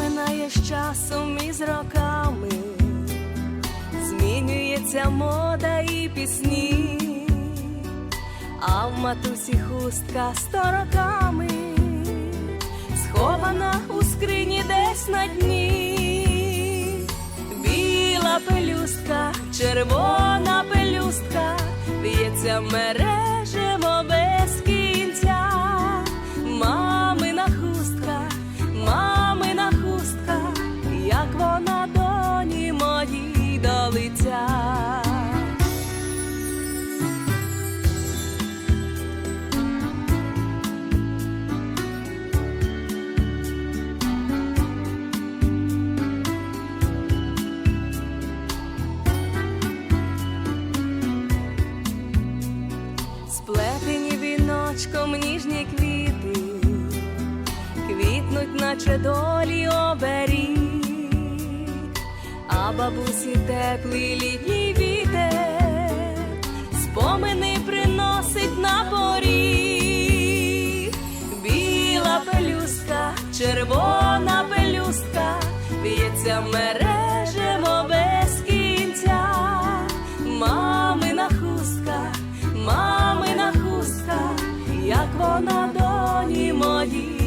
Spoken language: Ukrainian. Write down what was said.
минає з часом і з роками, змінюється мода і пісні, а в матусі хустка сто роками, схована у скрині десь на дні, біла пелюстка, червона пелюстка, в'ється мережево без Оплетені віночком ніжні квіти, квітнуть, наче долі оберіг, а бабусі теплий літній вітер, спомини приносить на порі, біла пелюстка, червона пелюстка, в'ється мере. небо на доні моїй.